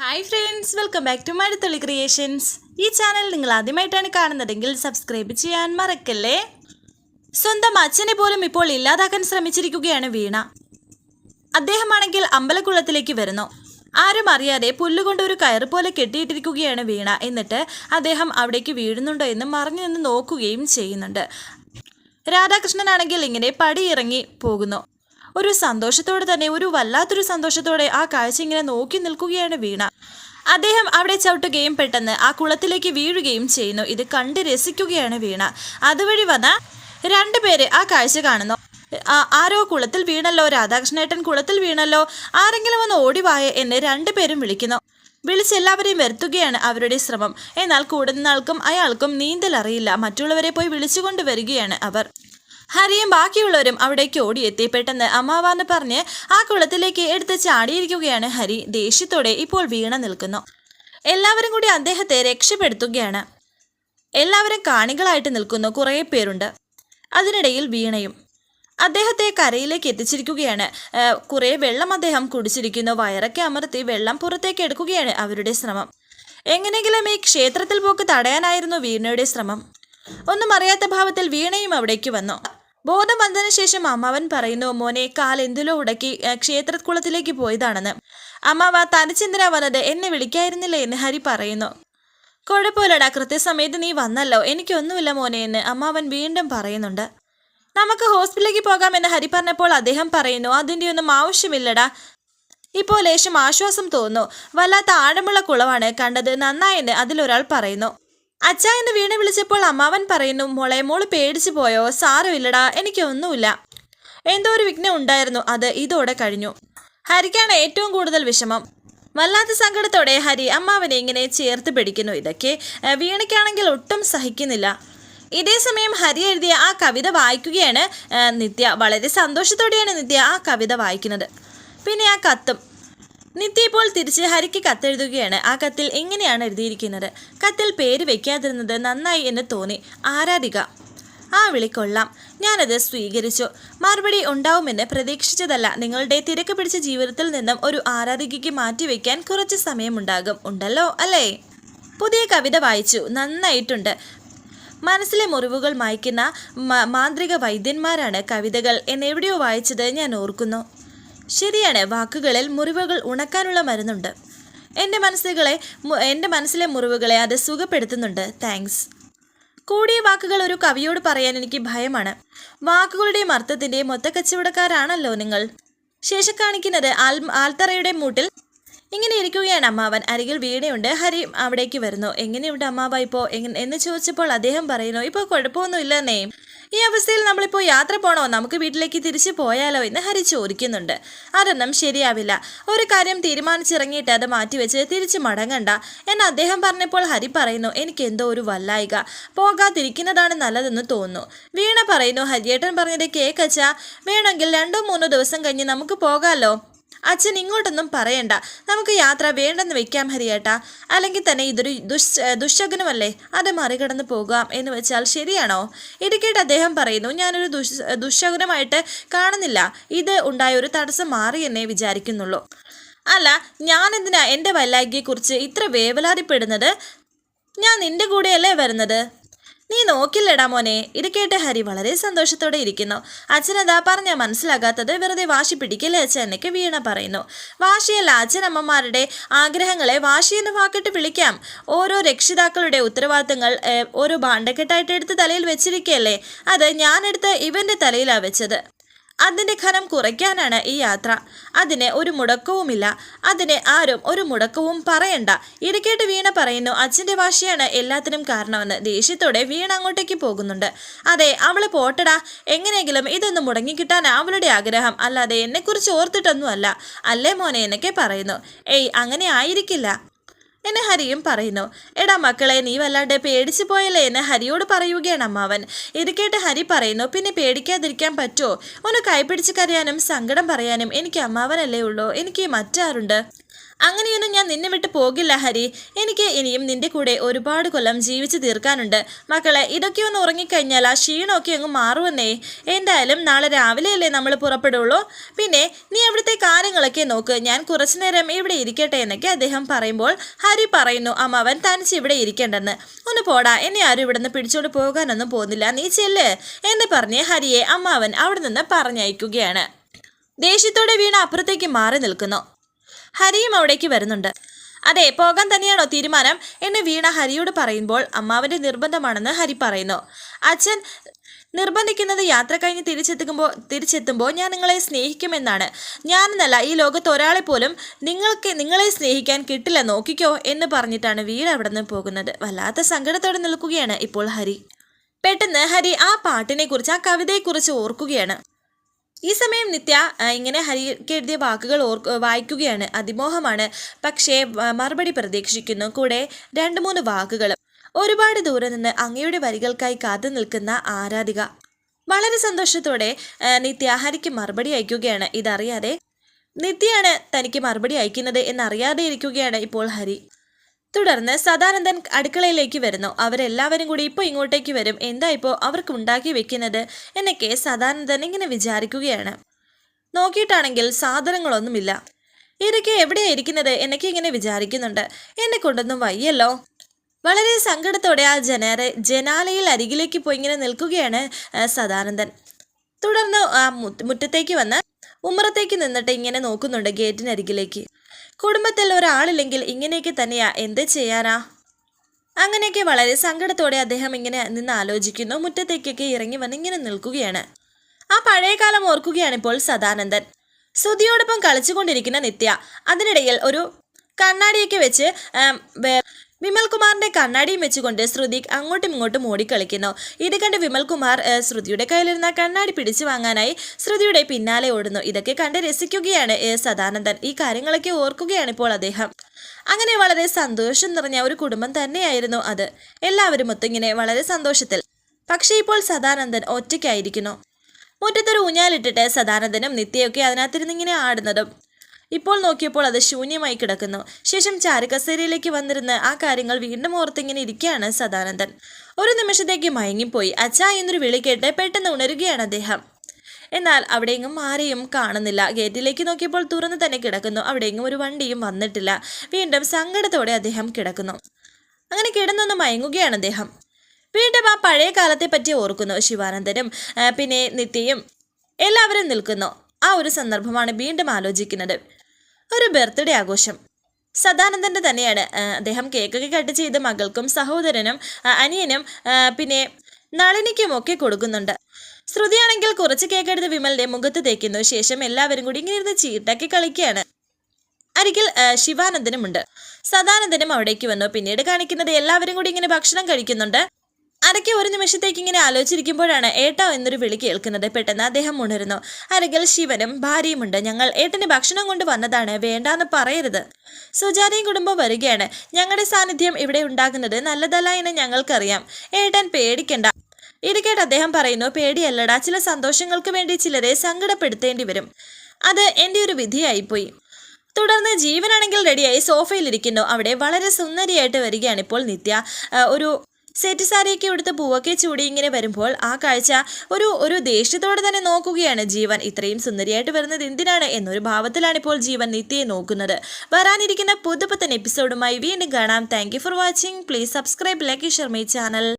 Hi friends welcome back to Mazhathulli creations ഈ channel നിങ്ങൾ ആദ്യമായിട്ടാണ് കാണുന്നതെങ്കിൽ സബ്സ്ക്രൈബ് ചെയ്യാൻ മറക്കല്ലേ? സ്വന്തം അച്ഛനെ പോലും ഇപ്പോൾ ഇല്ലാതാക്കാൻ ശ്രമിച്ചിരിക്കുകയാണ് വീണ. അദ്ദേഹമാണെങ്കിൽ അമ്പലക്കുളത്തിലേക്ക് വരുന്നു. ആരും അറിയാതെ പുല്ലുകൊണ്ട് ഒരു കയറ് പോലെ കെട്ടിയിട്ടിരിക്കുകയാണ് വീണ. എന്നിട്ട് അദ്ദേഹം അവിടേക്ക് വീഴുന്നുണ്ടോ എന്ന് മറിഞ്ഞു നിന്ന് നോക്കുകയും ചെയ്യുന്നുണ്ട്. രാധാകൃഷ്ണനാണെങ്കിൽ ഇങ്ങനെ പടിയിറങ്ങി പോകുന്നു. ഒരു സന്തോഷത്തോടെ തന്നെ ഒരു വല്ലാത്തൊരു സന്തോഷത്തോടെ ആ കാഴ്ച ഇങ്ങനെ നോക്കി നിൽക്കുകയാണ് വീണ. അദ്ദേഹം അവിടെ ചവിട്ടുകയും പെട്ടെന്ന് ആ കുളത്തിലേക്ക് വീഴുകയും ചെയ്യുന്നു. ഇത് കണ്ട് രസിക്കുകയാണ് വീണ. അതുവഴി വന്ന രണ്ടുപേര് ആ കാഴ്ച കാണുന്നു. ആരോ കുളത്തിൽ വീണല്ലോ രാധാകൃഷ്ണേട്ടൻ കുളത്തിൽ വീണല്ലോ ആരെങ്കിലും ഒന്ന് ഓടിവായ എന്ന് രണ്ടുപേരും വിളിക്കുന്നു. വിളിച്ചെല്ലാവരെയും വരുത്തുകയാണ് അവരുടെ ശ്രമം. എന്നാൽ കൂടുന്ന ആൾക്കും അയാൾക്കും നീന്തൽ അറിയില്ല. മറ്റുള്ളവരെ പോയി വിളിച്ചുകൊണ്ട് വരികയാണ് അവർ. ഹരിയും ബാക്കിയുള്ളവരും അവിടേക്ക് ഓടിയെത്തി. പെട്ടെന്ന് അമ്മാവാന്ന് പറഞ്ഞ് ആ കുളത്തിലേക്ക് എടുത്ത് ചാടിയിരിക്കുകയാണ് ഹരി. ദേഷ്യത്തോടെ ഇപ്പോൾ വീണ നിൽക്കുന്നു. എല്ലാവരും കൂടി അദ്ദേഹത്തെ രക്ഷപ്പെടുത്തുകയാണ്. എല്ലാവരും കാണികളായിട്ട് നിൽക്കുന്നു. കുറേ പേരുണ്ട്. അതിനിടയിൽ വീണയും അദ്ദേഹത്തെ കരയിലേക്ക് എത്തിച്ചിരിക്കുകയാണ്. കുറേ വെള്ളം അദ്ദേഹം കുടിച്ചിരിക്കുന്നു. വയറൊക്കെ അമർത്തി വെള്ളം പുറത്തേക്ക് എടുക്കുകയാണ് അവരുടെ ശ്രമം. എങ്ങനെയെങ്കിലും ഈ ക്ഷേത്രത്തിൽ പോക്ക് തടയാനായിരുന്നു വീണയുടെ ശ്രമം. ഒന്നും അറിയാത്ത ഭാവത്തിൽ വീണയും അവിടേക്ക് വന്നു. ബോധം വന്നതിന് ശേഷം അമ്മാവൻ പറയുന്നു മോനെ കാൽ എന്തിലോ ഉടക്കി ക്ഷേത്രക്കുളത്തിലേക്ക് പോയതാണെന്ന്. അമ്മാവ തനിച്ചെന്തിനാ വന്നത് എന്നെ വിളിക്കായിരുന്നില്ലേ എന്ന് ഹരി പറയുന്നു. കുഴപ്പമില്ലടാ കൃത്യസമയത്ത് നീ വന്നല്ലോ. എനിക്കൊന്നുമില്ല മോനെ എന്ന് അമ്മാവൻ വീണ്ടും പറയുന്നുണ്ട്. നമുക്ക് ഹോസ്പിറ്റലിലേക്ക് പോകാമെന്ന് ഹരി പറഞ്ഞപ്പോൾ അദ്ദേഹം പറയുന്നു അതിന്റെ ഒന്നും ആവശ്യമില്ലടാ. ഇപ്പോൾ ലേശം ആശ്വാസം തോന്നുന്നു. വല്ലാത്ത ആഴമുള്ള കുളവാണ് കണ്ടത്. നന്നായെന്ന് അതിലൊരാൾ പറയുന്നു. അച്ഛ വീണ വിളിച്ചപ്പോൾ അമ്മാവൻ പറയുന്നു മോളെ മോൾ പേടിച്ചു പോയോ? സാരമില്ലടാ എനിക്കൊന്നുമില്ല എന്തോ ഒരു വിഘ്നം ഉണ്ടായിരുന്നു അത് ഇതോടെ കഴിഞ്ഞു. ഹരിക്കാണ് ഏറ്റവും കൂടുതൽ വിഷമം. വല്ലാത്ത സങ്കടത്തോടെ ഹരി അമ്മാവനെ ഇങ്ങനെ ചേർത്ത് പിടിക്കുന്നു. ഇതൊക്കെ വീണയ്ക്കാണെങ്കിൽ ഒട്ടും സഹിക്കുന്നില്ല. ഇതേ സമയം ഹരി എഴുതിയ ആ കവിത വായിക്കുകയാണ് നിത്യ. വളരെ സന്തോഷത്തോടെയാണ് നിത്യ ആ കവിത വായിക്കുന്നത്. പിന്നെ ആ കത്തും. നിത്യ ഇപ്പോൾ തിരിച്ച് ഹരിക്ക് കത്തെഴുതുകയാണ്. ആ കത്തിൽ എങ്ങനെയാണ് എഴുതിയിരിക്കുന്നത്? കത്തിൽ പേര് വെക്കാതിരുന്നത് നന്നായി എന്ന് തോന്നി. ആരാധിക? ആ വിളി കൊള്ളാം. ഞാനത് സ്വീകരിച്ചു. മറുപടി ഉണ്ടാവുമെന്ന് പ്രതീക്ഷിച്ചതല്ല. നിങ്ങളുടെ തിരക്ക് പിടിച്ച ജീവിതത്തിൽ നിന്നും ഒരു ആരാധികയ്ക്ക് മാറ്റിവെക്കാൻ കുറച്ച് സമയമുണ്ടാകും. ഉണ്ടല്ലോ അല്ലേ? പുതിയ കവിത വായിച്ചു. നന്നായിട്ടുണ്ട്. മനസ്സിലെ മുറിവുകൾ മായ്ക്കുന്ന മാന്ത്രിക വൈദ്യന്മാരാണ് കവിതകൾ. എന്നെവിടെയോ വായിച്ചത് ഞാൻ ഓർക്കുന്നു. ശരിയാണ്. വാക്കുകളിൽ മുറിവുകൾ ഉണക്കാനുള്ള മരുന്നുണ്ട്. എന്റെ മനസ്സുകളെ എന്റെ മനസ്സിലെ മുറിവുകളെ അത് സുഖപ്പെടുത്തുന്നുണ്ട്. താങ്ക്സ്. കൂടിയ വാക്കുകൾ ഒരു കവിയോട് പറയാൻ എനിക്ക് ഭയമാണ്. വാക്കുകളുടെയും അർത്ഥത്തിന്റെയും കച്ചവടക്കാരാണല്ലോ നിങ്ങൾ. ശേഷം കാണിക്കുന്നത് ആൽ ആൽത്തറയുടെ മൂട്ടിൽ. ഇങ്ങനെ ഇരിക്കുകയാണ് അമ്മാവൻ. അരികിൽ വീണയുണ്ട്. ഹരി അവിടേക്ക് വരുന്നു. എങ്ങനെയുണ്ട് അമ്മാവ ഇപ്പോൾ എന്ന് ചോദിച്ചപ്പോൾ അദ്ദേഹം പറയുന്നു ഇപ്പോൾ കുഴപ്പമൊന്നുമില്ലെന്നേ. ഈ അവസ്ഥയിൽ നമ്മളിപ്പോൾ യാത്ര പോകണോ നമുക്ക് വീട്ടിലേക്ക് തിരിച്ചു പോയാലോ എന്ന് ഹരി ചോദിക്കുന്നുണ്ട്. അതൊന്നും ശരിയാവില്ല. ഒരു കാര്യം തീരുമാനിച്ചിറങ്ങിയിട്ട് അത് മാറ്റിവെച്ച് തിരിച്ചു മടങ്ങണ്ട എന്ന് അദ്ദേഹം പറഞ്ഞപ്പോൾ ഹരി പറയുന്നു എനിക്ക് എന്തോ ഒരു വല്ലായിക. പോകാതിരിക്കുന്നതാണ് നല്ലതെന്ന് തോന്നുന്നു. വീണ പറയുന്നു ഹരിയേട്ടൻ പറഞ്ഞത് കേക്കച്ച വേണമെങ്കിൽ രണ്ടോ മൂന്നോ ദിവസം കഴിഞ്ഞ് നമുക്ക് പോകാമല്ലോ അച്ഛൻ ഇങ്ങോട്ടൊന്നും പറയണ്ട. നമുക്ക് യാത്ര വേണ്ടെന്ന് വെക്കാം ഹരിയേട്ടാ. അല്ലെങ്കിൽ തന്നെ ഇതൊരു ദുഷ് ദുശകനമല്ലേ? അത് മറികടന്ന് പോകാം എന്ന് വെച്ചാൽ ശരിയാണോ? ഇത് അദ്ദേഹം പറയുന്നു. ഞാനൊരു ദുഷ് ദുശകനമായിട്ട് കാണുന്നില്ല. ഇത് ഉണ്ടായ ഒരു തടസ്സം മാറി എന്നേ വിചാരിക്കുന്നുള്ളൂ. അല്ല ഞാനെന്തിനാ എന്റെ വല്ലായികയെക്കുറിച്ച് ഇത്ര വേവലാതിപ്പെടുന്നത്? ഞാൻ നിന്റെ കൂടെയല്ലേ വരുന്നത്? നീ നോക്കില്ലടാ മോനെ. ഇത് കേട്ട് ഹരി വളരെ സന്തോഷത്തോടെ ഇരിക്കുന്നു. അച്ഛനതാ പറഞ്ഞ മനസ്സിലാകാത്തത് വെറുതെ വാശി പിടിക്കല്ലേ അച്ഛൻ എന്നൊക്കെ വീണ പറയുന്നു. വാശിയല്ല അച്ഛനമ്മമാരുടെ ആഗ്രഹങ്ങളെ വാശി എന്ന് വാക്കിട്ട് വിളിക്കാം. ഓരോ രക്ഷിതാക്കളുടെ ഉത്തരവാദിത്തങ്ങൾ ഓരോ ഭാണ്ഡക്കെട്ടായിട്ട് എടുത്ത് തലയിൽ വെച്ചിരിക്കുകയല്ലേ അത് ഞാനെടുത്ത് ഇവന്റെ തലയിലാണ് വെച്ചത്. അതിന്റെ ഖനം കുറയ്ക്കാനാണ് ഈ യാത്ര. അതിന് ഒരു മുടക്കവുമില്ല. അതിന് ആരും ഒരു മുടക്കവും പറയണ്ട. ഇടയ്ക്കേട്ട് വീണ പറയുന്നു അച്ഛന്റെ വാശിയാണ് എല്ലാത്തിനും കാരണമെന്ന്. ദേഷ്യത്തോടെ വീണ അങ്ങോട്ടേക്ക് പോകുന്നുണ്ട്. അതെ അവൾ പോട്ടടാ. എങ്ങനെയെങ്കിലും ഇതൊന്ന് മുടങ്ങിക്കിട്ടാൻ അവളുടെ ആഗ്രഹം. അല്ലാതെ എന്നെക്കുറിച്ച് ഓർത്തിട്ടൊന്നുമല്ല. അല്ലേ മോനെ? എന്നൊക്കെ പറയുന്നു. ഏയ് അങ്ങനെ ആയിരിക്കില്ല. എന്നെ ഹരിയും പറയുന്നു. എടാ മക്കളെ നീ വല്ലാണ്ട് പേടിച്ചു പോയല്ലേ? എന്ന് ഹരിയോട് പറയുകയാണ് അമ്മാവൻ. ഇത് കേട്ട് ഹരി പറയുന്നു പിന്നെ പേടിക്കാതിരിക്കാൻ പറ്റുമോ ഒന്ന് കൈപിടിച്ച് കരയാനും സങ്കടം പറയാനും എനിക്ക് അമ്മാവനല്ലേ ഉള്ളൂ. എനിക്ക് മറ്റാരുണ്ട്. അങ്ങനെയൊന്നും ഞാൻ നിന്നെ വിട്ട് പോകില്ല ഹരി. എനിക്ക് ഇനിയും നിന്റെ കൂടെ ഒരുപാട് കൊല്ലം ജീവിച്ചു തീർക്കാനുണ്ട്. മക്കളെ ഇതൊക്കെ ഒന്ന് ഉറങ്ങിക്കഴിഞ്ഞാൽ ആ ക്ഷീണമൊക്കെ അങ്ങ് മാറുമെന്നേ. എന്തായാലും നാളെ രാവിലെയല്ലേ നമ്മൾ പുറപ്പെടുള്ളൂ? പിന്നെ നീ അവിടുത്തെ കാര്യങ്ങളൊക്കെ നോക്ക്. ഞാൻ കുറച്ചു നേരം ഇവിടെ ഇരിക്കട്ടെ എന്നൊക്കെ അദ്ദേഹം പറയുമ്പോൾ ഹരി പറയുന്നു അമ്മാവൻ തനിച്ച് ഇവിടെ ഇരിക്കേണ്ടെന്ന്. ഒന്ന് പോടാ എന്നെ ആരും ഇവിടെ നിന്ന് പോകാനൊന്നും പോകുന്നില്ല. നീ ചെല്ല് എന്ന് പറഞ്ഞ് ഹരിയെ അമ്മാവൻ അവിടെ നിന്ന് പറഞ്ഞയക്കുകയാണ്. ദേഷ്യത്തോടെ വീണ അപ്പുറത്തേക്ക് മാറി നിൽക്കുന്നു. ഹരിയും അവിടേക്ക് വരുന്നുണ്ട്. അതെ പോകാൻ തന്നെയാണോ തീരുമാനം? എന്ന് വീണ ഹരിയോട് പറയുമ്പോൾ അമ്മാവന്റെ നിർബന്ധമാണെന്ന് ഹരി പറയുന്നു. അച്ഛൻ നിർബന്ധിക്കുന്നത് യാത്ര കഴിഞ്ഞ് തിരിച്ചെത്തുമ്പോൾ തിരിച്ചെത്തുമ്പോൾ ഞാൻ നിങ്ങളെ സ്നേഹിക്കുമെന്നാണ്. ഞാനെന്നല്ല ഈ ലോകത്ത് ഒരാളെ പോലും നിങ്ങൾക്ക് നിങ്ങളെ സ്നേഹിക്കാൻ കിട്ടില്ല നോക്കിക്കോ എന്ന് പറഞ്ഞിട്ടാണ് വീട് അവിടെ നിന്ന് പോകുന്നത്. വല്ലാത്ത സങ്കടത്തോടെ നിൽക്കുകയാണ് ഇപ്പോൾ ഹരി. പെട്ടെന്ന് ഹരി ആ പാട്ടിനെക്കുറിച്ച് ആ കവിതയെക്കുറിച്ച് ഓർക്കുകയാണ്. ഈ സമയം നിത്യ ഇങ്ങനെ ഹരിക്ക് എഴുതിയ വാക്കുകൾ ഓർ വായിക്കുകയാണ്. അതിമോഹമാണ്. പക്ഷേ മറുപടി പ്രതീക്ഷിക്കുന്നു. കൂടെ രണ്ട് മൂന്ന് വാക്കുകൾ ഒരുപാട് ദൂരെ നിന്ന് അങ്ങയുടെ വരികൾക്കായി കാത്തു നിൽക്കുന്ന ആരാധിക. വളരെ സന്തോഷത്തോടെ നിത്യ ഹരിക്ക് മറുപടി അയക്കുകയാണ്. ഇതറിയാതെ നിത്യയാണ് തനിക്ക് മറുപടി അയക്കുന്നത് എന്നറിയാതെ ഇരിക്കുകയാണ് ഇപ്പോൾ ഹരി. തുടർന്ന് സദാനന്ദൻ അടുക്കളയിലേക്ക് വരുന്നു. അവരെല്ലാവരും കൂടി ഇപ്പോൾ ഇങ്ങോട്ടേക്ക് വരും. എന്താ ഇപ്പോൾ അവർക്ക് ഉണ്ടാക്കി വെക്കുന്നത്? എന്നൊക്കെ സദാനന്ദൻ ഇങ്ങനെ വിചാരിക്കുകയാണ്. നോക്കിയിട്ടാണെങ്കിൽ സാധനങ്ങളൊന്നുമില്ല. ഇതൊക്കെ എവിടെയാണ് ഇരിക്കുന്നത്? എന്നൊക്കെ ഇങ്ങനെ വിചാരിക്കുന്നുണ്ട്. എന്നെ കൊണ്ടൊന്നും വയ്യല്ലോ. വളരെ സങ്കടത്തോടെ ആ ജനാല ജനാലയിൽ അരികിലേക്ക് പോയി ഇങ്ങനെ നിൽക്കുകയാണ് സദാനന്ദൻ. തുടർന്ന് ആ മുറ്റ- മുറ്റത്തേക്ക് വന്ന് ഉമ്മറത്തേക്ക് നിന്നിട്ട് ഇങ്ങനെ നോക്കുന്നുണ്ട് ഗേറ്റിനരികിലേക്ക്. കുടുംബത്തിൽ ഒരാളില്ലെങ്കിൽ ഇങ്ങനെയൊക്കെ തന്നെയാ. എന്ത് ചെയ്യാനാ? അങ്ങനെയൊക്കെ വളരെ സങ്കടത്തോടെ അദ്ദേഹം ഇങ്ങനെ നിന്ന് ആലോചിക്കുന്നു. മുറ്റത്തേക്കൊക്കെ ഇറങ്ങി വന്ന് ഇങ്ങനെ നിൽക്കുകയാണ്. ആ പഴയ കാലം ഓർക്കുകയാണ് ഇപ്പോൾ സദാനന്ദൻ. ശ്രുതിയോടൊപ്പം കളിച്ചുകൊണ്ടിരിക്കുന്ന നിത്യ. അതിനിടയിൽ ഒരു കണ്ണാടിയൊക്കെ വെച്ച് വിമൽകുമാറിന്റെ കണ്ണാടിയും വെച്ചുകൊണ്ട് ശ്രുതി അങ്ങോട്ടും ഇങ്ങോട്ടും ഓടിക്കളിക്കുന്നു. ഇത് കണ്ട് വിമൽകുമാർ കുമാർ ശ്രുതിയുടെ കയ്യിലിരുന്ന കണ്ണാടി പിടിച്ചു വാങ്ങാനായി ശ്രുതിയുടെ പിന്നാലെ ഓടുന്നു. ഇതൊക്കെ കണ്ട് രസിക്കുകയാണ് സദാനന്ദൻ. ഈ കാര്യങ്ങളൊക്കെ ഓർക്കുകയാണ് ഇപ്പോൾ അദ്ദേഹം. അങ്ങനെ വളരെ സന്തോഷം നിറഞ്ഞ ഒരു കുടുംബം തന്നെയായിരുന്നു അത്. എല്ലാവരും ഒത്തിങ്ങനെ വളരെ സന്തോഷത്തിൽ. പക്ഷേ ഇപ്പോൾ സദാനന്ദൻ ഒറ്റയ്ക്കായിരിക്കുന്നു. മുറ്റത്തൊരു ഊഞ്ഞാലിട്ടിട്ട് സദാനന്ദനും നിത്യയൊക്കെ അതിനകത്തിരുന്നിങ്ങനെ ആടുന്നതും ഇപ്പോൾ നോക്കിയപ്പോൾ അത് ശൂന്യമായി കിടക്കുന്നു. ശേഷം ചാരക്കസേരയിലേക്ക് വന്നിരുന്ന് ആ കാര്യങ്ങൾ വീണ്ടും ഓർത്തിങ്ങനെ ഇരിക്കുകയാണ് സദാനന്ദൻ. ഒരു നിമിഷത്തേക്ക് മയങ്ങിപ്പോയി. അച്ഛാ എന്നൊരു വിളി കേട്ട് പെട്ടെന്ന് ഉണരുകയാണ് അദ്ദേഹം. എന്നാൽ അവിടെയെങ്ങും ആരെയും കാണുന്നില്ല. ഗേറ്റിലേക്ക് നോക്കിയപ്പോൾ തുറന്ന് തന്നെ കിടക്കുന്നു. അവിടെയെങ്ങും ഒരു വണ്ടിയും വന്നിട്ടില്ല. വീണ്ടും സങ്കടത്തോടെ അദ്ദേഹം കിടക്കുന്നു. അങ്ങനെ കിടന്നൊന്ന് മയങ്ങുകയാണ് അദ്ദേഹം. വീണ്ടും ആ പഴയ കാലത്തെ പറ്റി ഓർക്കുന്നു ശിവാനന്ദനും പിന്നെ നിത്യയും. എല്ലാവരും നിൽക്കുന്നു. ആ ഒരു സന്ദർഭമാണ് വീണ്ടും ആലോചിക്കുന്നത്. ഒരു ബർത്ത്ഡേ ആഘോഷം. സദാനന്ദന്റെ തന്നെയാണ്. അദ്ദേഹം കേക്കൊക്കെ കട്ട് ചെയ്ത് മകൾക്കും സഹോദരനും അനിയനും പിന്നെ നളിനിക്കും ഒക്കെ കൊടുക്കുന്നുണ്ട്. ശ്രുതിയാണെങ്കിൽ കുറച്ച് കേക്ക് എടുത്ത് വിമലിന്റെ മുഖത്ത് തേക്കുന്നു. ശേഷം എല്ലാവരും കൂടി ഇങ്ങനെ ഇരുന്ന് ചീട്ടാക്കി കളിക്കുകയാണ്. അരികിൽ ശിവാനന്ദനും ശിവാനന്ദനുമുണ്ട്. സദാനന്ദനും അവിടേക്ക് വന്നു. പിന്നീട് കാണിക്കുന്നത് എല്ലാവരും കൂടി ഇങ്ങനെ ഭക്ഷണം കഴിക്കുന്നുണ്ട്. അരയ്ക്ക് ഒരു നിമിഷത്തേക്ക് ഇങ്ങനെ ആലോചിച്ചിരിക്കുമ്പോഴാണ് ഏട്ടോ എന്നൊരു വിളി കേൾക്കുന്നത്. പെട്ടെന്ന് അദ്ദേഹം ഉണരുന്നു. അരകിൽ ശിവനും ഭാര്യയുമുണ്ട്. ഞങ്ങൾ ഏട്ടന് ഭക്ഷണം കൊണ്ട് വന്നതാണ്. വേണ്ടാന്ന് പറയരുത്. സുജാതയും കുടുംബം വരികയാണ്. ഞങ്ങളുടെ സാന്നിധ്യം ഇവിടെ ഉണ്ടാകുന്നത് നല്ലതല്ല എന്ന് ഞങ്ങൾക്കറിയാം. ഏട്ടൻ പേടിക്കണ്ട. ഇത് കേട്ട് അദ്ദേഹം പറയുന്നു പേടിയല്ലടാ. ചില സന്തോഷങ്ങൾക്ക് വേണ്ടി ചിലരെ സങ്കടപ്പെടുത്തേണ്ടി വരും. അത് എന്റെ ഒരു വിധിയായിപ്പോയി. തുടർന്ന് ജീവനാണെങ്കിൽ റെഡിയായി സോഫയിലിരിക്കുന്നു അവിടെ വളരെ സുന്ദരിയായിട്ട് വരികയാണ് ഇപ്പോൾ നിത്യ. ഒരു സെറ്റ് സാരിയൊക്കെ എടുത്ത് പൂവൊക്കെ ചൂടി ഇങ്ങനെ വരുമ്പോൾ ആ കാഴ്ച ഒരു ഒരു ദേഷ്യത്തോടെ തന്നെ നോക്കുകയാണ് ജീവൻ. ഇത്രയും സുന്ദരിയായിട്ട് വരുന്നത് എന്തിനാണ് എന്നൊരു ഭാവത്തിലാണ് ഇപ്പോൾ ജീവൻ നിത്യയെ നോക്കുന്നത്. വരാനിരിക്കുന്ന പുതുപുത്തൻ എപ്പിസോഡുമായി വീണ്ടും കാണാം. Thank for watching please subscribe like Sharmi channel